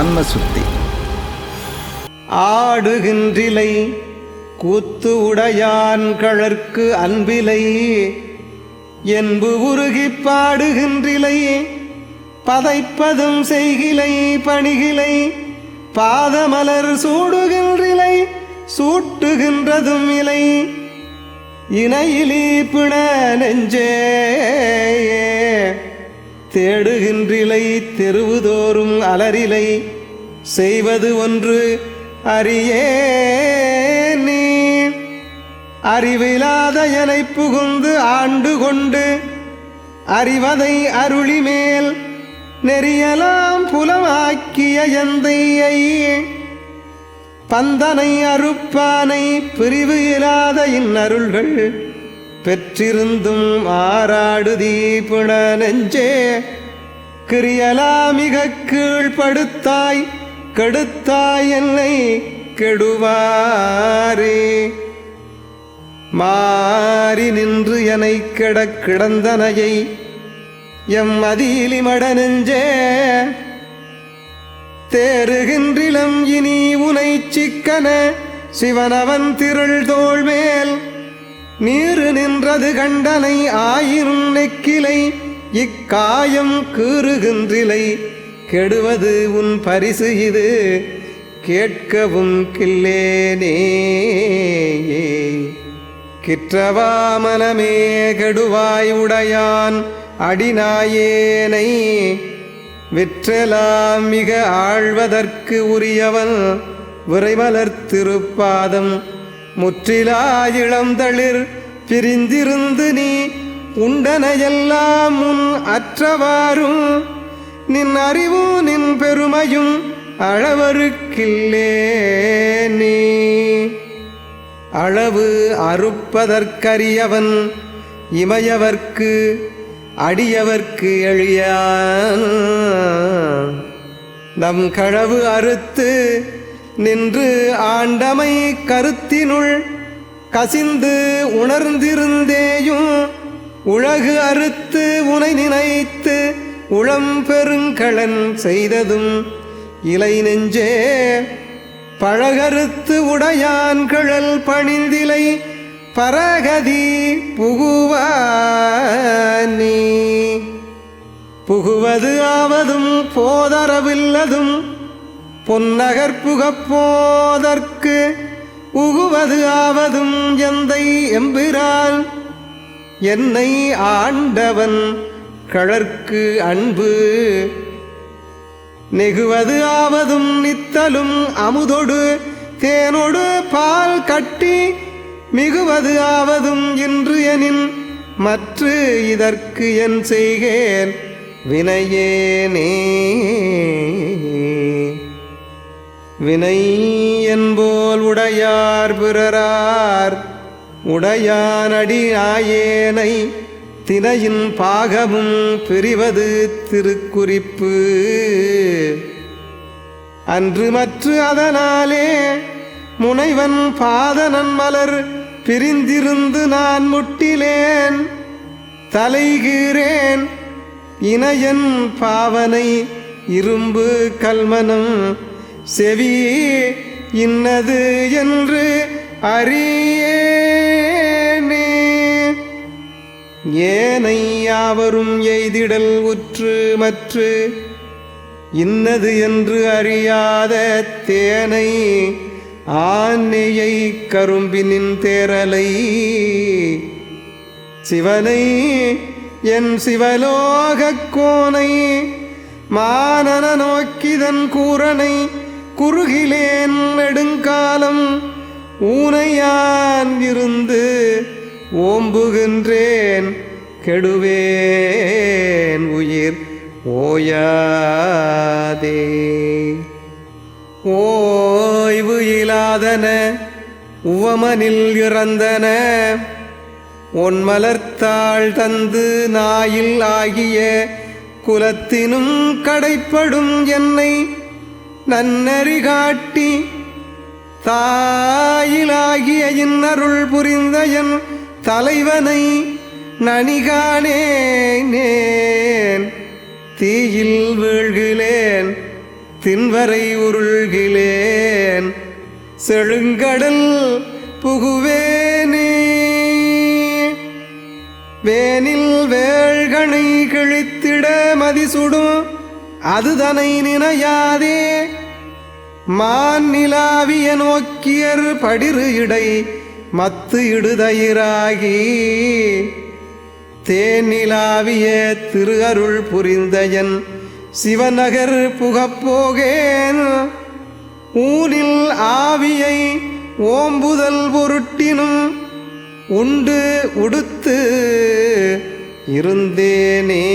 ஆன்ம சுத்தி ஆடுகின்றிலை கூத்து உடையான் கழற்கு அன்பிலை. என்பு உருகி பாடுகின்றிலை பதைப்பதும் செய்கிலை பணிகிலை. பாதமலர் சூடுகின்றிலை சூட்டுகின்றதும் இலை. இணையிலி பிண நெஞ்சே தேடுகின்றிலை தெருவுதோறும் அலரிலை செய்வது ஒன்று அறியே நீ. அறிவிலாத எனை புகுந்து ஆண்டு கொண்டு அறிவதை அருளிமேல் நெறியலாம் புலமாக்கிய எந்தையை. பந்தனை அறுப்பானை பிரிவு இல்லாத இன்னருள்கள் பெற்றிருந்தும் ஆராடுதீ தீபுண நெஞ்சே கிரியலா மிக கீழ்படுத்தாய் கெடுத்தாய் என்னை கெடுவாரே. மாறி நின்று எனை கெட கிடந்தனையை எம் அதிலிமட நெஞ்சே. தேறுகின்றிலம் இனி உனை சிக்கன சிவனவன் திருள் தோள்மேல் மேல் நீரு நின்றது கண்டனை ஆயிரும் நெக்கிலை இக்காயம் கீறுகின்றிலை. கெடுவது உன் பரிசு இது கேட்கவும் கில்லேனே. கிற்றவா மனமே கெடுவாய் உடையான் அடிநாயேனை. விற்றலாம் மிக ஆழ்வதற்கு உரியவன் விரைமலர் திருப்பாதம் முற்றிலா இளந்தளிர் பிரிந்திருந்து நீ உண்டனையெல்லாம் முன் அற்றவாறும். நின் அறிவும் நின் பெருமையும் அளவருக்கில்லே நீ. அளவு அறுப்பதற்கரியவன் இமையவர்க்கு அடியவர்க்கு எளியான். நம் களவு அறுத்து நின்று ஆண்டமை கருத்தினுள் கசிந்து உணர்ந்திருந்தேயும் உலகு அறுத்து உனை நினைத்து உளம் பெருங்கலன் செய்ததும் இலை நெஞ்சே. பழகறுத்து உடையான் கழல் பணிந்திலை பரகதி புகுவானி புகுவது ஆவதும் போதரவில்லதும் பொன்னகர் புகப்போதற்கு உகுவது ஆவதும் எந்தை எம்பிரால். என்னை ஆண்டவன் கழற்கு அன்பு. நெகுவது ஆவதும் நித்தலும் அமுதொடு தேனொடு பால் கட்டி மிகுவது ஆவதும் இன்று எனின் மற்று இதற்கு என் செய்கேன் வினையேனே. வினை என்போல் உடையார் பிறரார் உடையானடி ஆயேனை தினையின் பாகமும் பிரிவது திருக்குறிப்பு. அன்று மற்று அதனாலே முனைவன் பாதனன் மலர் பிரிந்திருந்து நான் முட்டிலேன் தலைகிறேன் இணையன் பாவனை இரும்பு கல்மனம் செவி இன்னது என்று அறியேனே. ஏனை யாவரும் எய்திடல் உற்று மற்று இன்னது என்று அறியாத தேனை ஆனையை கரும்பினின் தேரலை சிவனை என் சிவலோகக் கோனை மானன நோக்கிதன் கூரனை குறுகிலேன் நெடுங்காலம் ஊனையான் இருந்து ஓம்புகின்றேன் கெடுவேன் உயிர் ஓயாதே. ஓய்வு இலாதன உவமனில் இறந்தன ஒன்மலர்த்தாள் தந்து நாயில் ஆகிய குலத்தினும் கடைப்படும் என்னை நன்னறி காட்டி தாயிலாகிய இன்னருள் புரிந்த என் தலைவனை நனிகானேன் தீயில் வீழ்கிலேன் தின்வரை உருள்கிலேன். செழுங்கடல் புகுவேனே. வேனில் வேள்கணை கிழித்திட மதிசுடும் அதுதனை நினையாதே. மாநிலாவிய நோக்கியர் படிறு இடை மத்து இடுதயிராகி. தேனிலாவிய திரு அருள் புரிந்தயன் சிவநகர் புகப்போகேன். ஊனில் ஆவியை ஓம்புதல் பொருட்டினும் உண்டு உடுத்து இருந்தேனே.